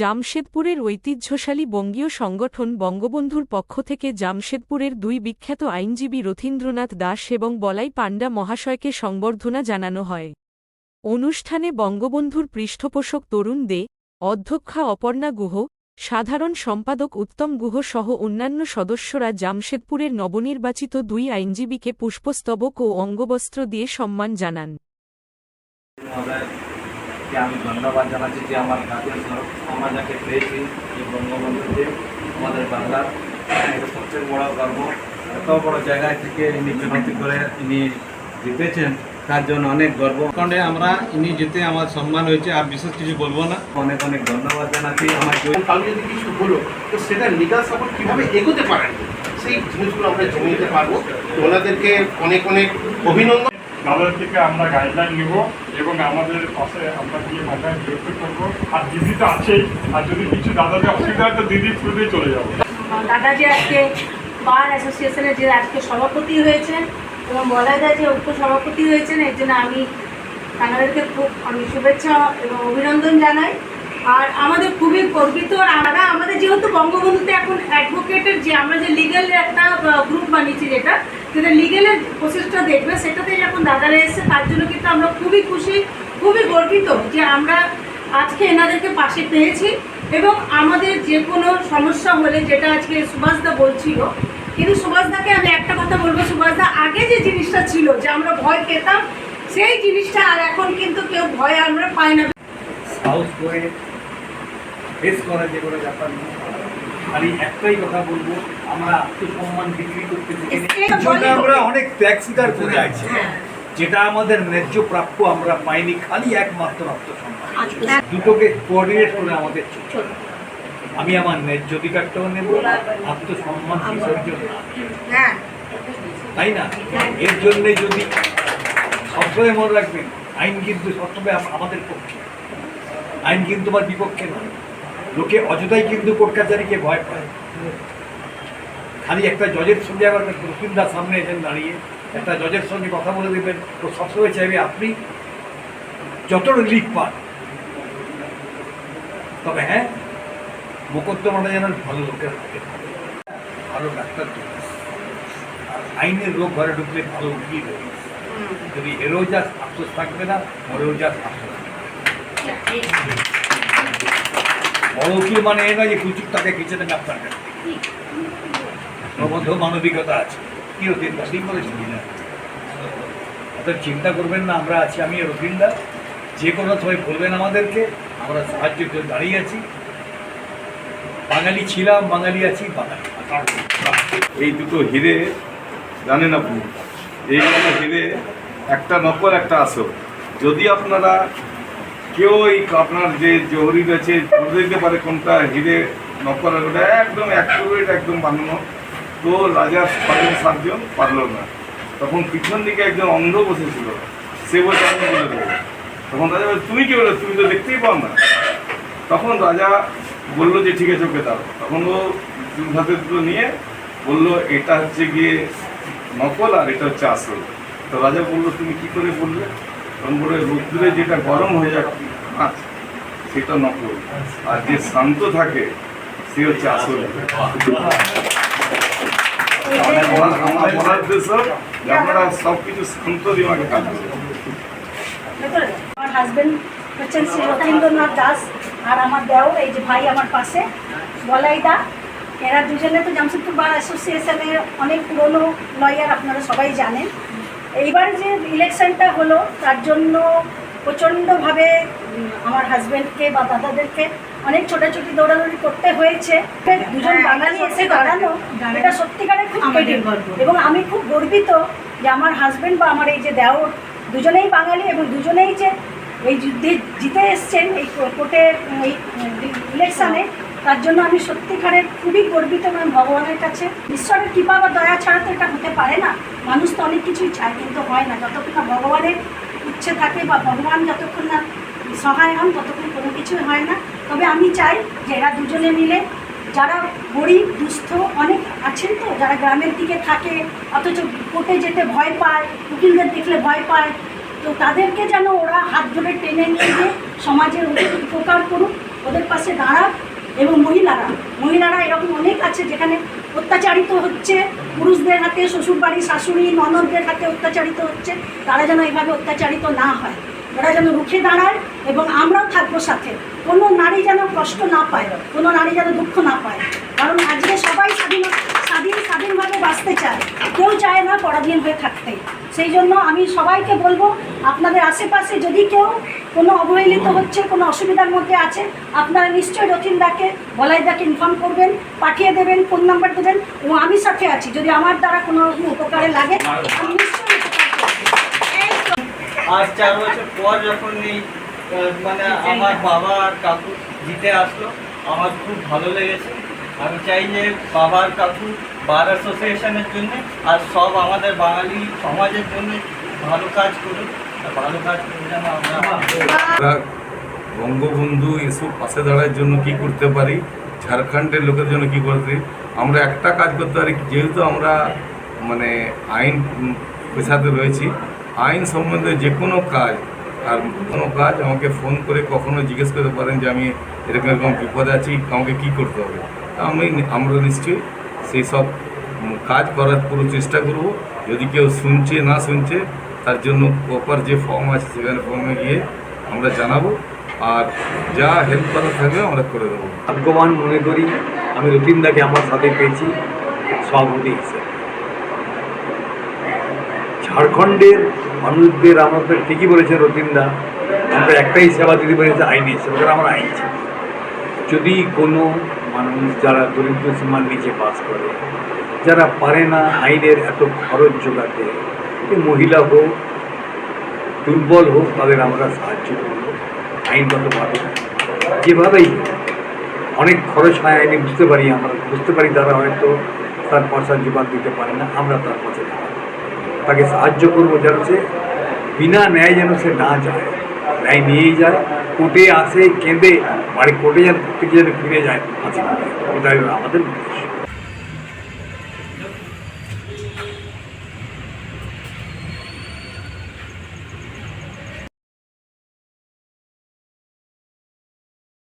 জামশেদপুরের ঐতিহ্যশালী বঙ্গীয় সংগঠন বঙ্গবন্ধুর পক্ষ থেকে জামশেদপুরের দুই বিখ্যাত আইনজীবী রথীন্দ্রনাথ দাস এবং বলাই পাণ্ডা মহাশয়কে সংবর্ধনা জানানো হয়। অনুষ্ঠানে বঙ্গবন্ধুর পৃষ্ঠপোষক তরুণ দে, অধ্যক্ষা অপর্ণা গুহ, সাধারণ সম্পাদক উত্তম গুহ সহ অন্যান্য সদস্যরা জামশেদপুরের নবনির্বাচিত দুই আইনজীবীকে পুষ্পস্তবক ও অঙ্গবস্ত্র দিয়ে সম্মান জানান। মহোদয়কে আমি ধন্যবাদ জানাচ্ছি যে আমার কাজের স্বরূপ আমরা যাকে পেয়েছি এই বঙ্গবন্ধুকে আমাদের বাংলার। এটা সবচেয়ে বড় গর্ব। এত বড় জায়গায় থেকে ইনি চুনতি করে ইনি জিতেছেন তার জন্য অনেক গর্ব। কারণে আমরা ইনি যেতে আমার সম্মান হয়েছে আর বিশেষ কিছু বলব না। অনেক অনেক ধন্যবাদ জানাচ্ছি আমার কাউকে যদি কিছু হলো তো সেটা লিগাল সাপোর্ট কীভাবে এগোতে পারেন? সেই জিনিসগুলো আমরা জেনে নিতে পারব। ওনাদেরকে অনেক অনেক অভিনন্দন। তাদের থেকে আমরা গাইডলাইন নিব এবং আমাদের পাশে আমরা গিয়ে মাথায় বিরক্ত করব। আর দিদি তো আছেই। আর যদি কিছু দাদাদের অসুবিধা হয় তো দিদি থ্রু চলে যাব। দাদা যে আজকে বার অ্যাসোসিয়েশনের যে আজকে সভাপতি হয়েছেন এবং বলা যায় যে উপ সভাপতি হয়েছেন, এর জন্য আমি তাদেরকে খুব আমি শুভেচ্ছা এবং অভিনন্দন জানাই। আর আমাদের খুবই গর্বিত, আর আমরা যেহেতু বঙ্গবন্ধুতে এখন অ্যাডভোকেটের যে আমরা যে লিগেল একটা গ্রুপ বানিয়েছি যেটা যেটা লিগেলের প্রসেসটা দেখবে। সেটাতে যখন দাদারা এসেছে। তার জন্য কিন্তু আমরা খুবই খুশি, খুবই গর্বিত যে আমরা আজকে এনাদেরকে পাশে পেয়েছি এবং আমাদের যে কোনো সমস্যা হলে যেটা আজকে সুভাষদা বলছিল, কিন্তু সুভাষদাকে আমি একটা কথা বলব, সুভাষদা, আগে যে জিনিসটা ছিল যে আমরা ভয় পেতাম, সেই জিনিসটা আর এখন কিন্তু কেউ ভয় আমরা পাই না। ফেস করা যে কোনো ব্যাপার নেই। খালি একটাই কথা বলব আমরা আত্মসম্মান বিক্রি করতে আমরা অনেক ত্যাগ স্বীকার করে আছি যেটা আমাদের ন্যায্য প্রাপ্য আমরা পাইনি খালি একমাত্র আত্মসম্মান। দুটোকে কোঅর্ডিনেট করে আমাদের আমি আমার ন্যায্য অধিকারটাও নেব আত্মসম্মান বিসর্জন হ্যাঁ। তাই না? এর জন্যে যদি সবসময় মনে রাখবেন আইন কিন্তু সবসময় আমাদের পক্ষে। আইন কিন্তু আমার বিপক্ষে নয়। লোকে অযথাই কিন্তু কোর্ট কাছারিকে ভয় পায়। খালি একটা জজের সঙ্গে আবার রসিন্দার সামনে এসেন দাঁড়িয়ে একটা জজের সঙ্গে কথা বলে দেবেন। তো সবসময় চাইবে আপনি যত রিলিফ পান। তবে হ্যাঁ মোকদ্দমাটা যেন ভালো লোকের হাতে। ভালো ডাক্তার আর আইনের রোগ ঘরে ঢুকলে ভালো উকিল যদি এরও যা আফসোস থাকবে না মরেও যা বড় উকিল মানে এ নয় যে কুচুক তাকে খিচে দেন আপনার কাছে। মধ্যেও মানবিকতা আছে। কি রতিনদা ঠিক বলেছেন কিনা? অতএব চিন্তা করবেন না, আমরা আছি, আমি রতিনদা যে কোনো সময় বলবেন আমাদেরকে, আমরা সাহায্য করে দাঁড়িয়ে আছি। বাঙালি ছিলাম, বাঙালি আছি, বাঙালি এই দুটো হিরে জানেন আপনি? এই হিরে একটা নকল, একটা আসল। যদি আপনারা কেউ এই আপনার যে জহরি রয়েছে বলে দিতে পারে কোনটা হিরে নকল আর ওটা একদম অ্যাকুরেট একদম বানানো। তো রাজার ছজন সাতজন, পারল না। তখন পিছন দিকে একজন অন্ধ বসেছিল, সে বলছে, আমি বলে দেবো। তখন রাজা বলে তুমি কি বলে তুমি তো দেখতেই পাও না। তখন রাজা বলল যে, ঠিক আছে, ওকে দাও। তখন ও দুটো নিয়ে বলল, এটা হচ্ছে গিয়ে নকল আর এটা হচ্ছে আসল। তো রাজা বলল, তুমি কি করে বললে? বলে রোদ্দুরে যেটা গরম হয়ে যায় মাছ সেটা নকল। আর যে শান্ত থাকে, সে হচ্ছে আসল। আমার হচ্ছেন আর আমার দেও এই যে ভাই আমার পাশে বলাই দা দুজনে তো বার অনেক আপনারা সবাই জানেন। এইবার যে ইলেকশনটা হলো তার জন্য প্রচণ্ডভাবে আমার হাজব্যান্ডকে বা দাদাদেরকে অনেক ছোটাছুটি দৌড়াদৌড়ি করতে হয়েছে। দুজন বাঙালি এসে দাঁড়ানো এটা সত্যিকারের খুব credit। এবং আমি খুব গর্বিত যে আমার হাজব্যান্ড বা আমার এই যে দেওর দুজনেই বাঙালি এবং দুজনেই যে এই যুদ্ধে জিতে এসছেন এই কোর্টের এই ইলেকশানে তার জন্য আমি সত্যিকারের খুবই গর্বিত মানে ভগবানের কাছে ঈশ্বরের কৃপা বা দয়া ছাড়া তো এটা হতে পারে না। মানুষ তো অনেক কিছুই চায়, কিন্তু হয় না। যতক্ষণ না ভগবানের ইচ্ছে থাকে বা ভগবান যতক্ষণ না সহায় হন, ততক্ষণ কোনো কিছুই হয় না। তবে আমি চাই যে এরা দুজনে মিলে, যারা গরিব, দুস্থ অনেক আছেন তো, যারা গ্রামের দিকে থাকে, অথচ কোর্টে যেতে ভয় পায়, উকিলদের দেখলে ভয় পায়, তো তাদেরকে যেন ওরা হাত ধরে টেনে নিয়ে গিয়ে সমাজের উপকার করুক, ওদের পাশে দাঁড়াক। এবং মহিলারা। মহিলারা এরকম অনেক আছে যেখানে অত্যাচারিত হচ্ছে, পুরুষদের হাতে, শ্বশুরবাড়ি, শাশুড়ি, ননদদের হাতে অত্যাচারিত হচ্ছে। তারা যেন এভাবে অত্যাচারিত না হয়। ওরা যেন রুখে দাঁড়ায় এবং আমরাও থাকব সাথে। কোনো নারী যেন কষ্ট না পায়, কোনো নারী যেন দুঃখ না পায়। কারণ আজকে সবাই স্বাধীন স্বাধীন, স্বাধীনভাবে বাঁচতে চায়। কেউ চায় না পরাধীন হয়ে থাকতে। সেই জন্য আমি সবাইকে বলব, আপনাদের আশেপাশে যদি কেউ কোনো অবহেলিত হচ্ছে কোনো অসুবিধার মধ্যে আছে আপনারা নিশ্চয়ই রথিনদাকে বলাইদাকে ইনফর্ম করবেন পাঠিয়ে দেবেন ফোন নাম্বার দেবেন এবং আমি সাথে আছি। যদি আমার দ্বারা কোনো রকম উপকারে লাগে আমি নিশ্চয়ই আজ চার বছর পর যখন এই মানে আমার বাবা আর কাকু জিতে আসলো আমার খুব ভালো লেগেছে। আমি চাই যে বাবা আর কাকু বার অ্যাসোসিয়েশনের জন্য আর সব আমাদের বাঙালি সমাজের জন্য ভালো কাজ করুক। বঙ্গবন্ধু এসব পাশে দাঁড়ার জন্য কি করতে পারি? ঝাড়খণ্ডের লোকের জন্য কি করতে পারি? আমরা একটা কাজ করতে পারি, যেহেতু আমরা মানে আইন পেশাতে রয়েছি, আইন সম্বন্ধে যে কোনো কাজ, আর কোনো কাজ আমাকে ফোন করে কখনো জিজ্ঞেস করতে পারেন যে আমি এরকম এরকম বিপদে আছি, আমাকে কি করতে হবে? আমি আমরা নিশ্চয়ই সেই সব কাজ করার পুরো চেষ্টা করব। যদি কেউ শুনছে, না শুনছে তার জন্য প্রপার যে ফর্ম আছে, সেখানে ফর্মে গিয়ে আমরা জানাব আর যা হেল্প করা থাকবে আমরা করে দেবো। ভাগ্যবান মনে করি, আমি রতিনদাকে আমার সাথে পেয়েছি সভাপতি হিসেবে ঝাড়খণ্ডের মানুষদের আমাদের ঠিকই বলেছেন রতিনদা, আমরা একটাই সেবা দিতে পেরেছি, আইনি সেবা আমার আইন ছিল। যদি কোনো মানুষ যারা দরিদ্র সীমার নিচে বাস করে, যারা পারে না আইনের এত খরচ জোগাতে মহিলা হোক, দুর্বল হোক, তাদের আমরা সাহায্য করব। আইনগতভাবে। যেভাবেই। অনেক খরচ হয় আইনে, বুঝতে পারি আমরা, বুঝতে পারি তারা হয়তো তার পয়সা জোগাড় দিতে পারে না, আমরা তার পথে তাকে সাহায্য করব যেন সে বিনা ন্যায় যেন সে না যায়, ন্যায় নিয়েই যায়, কোর্টে আসে, কেঁদে, বাড়ি কোর্টে যেন থেকে যেন ফিরে যায় আমাদের উদ্দেশ্য।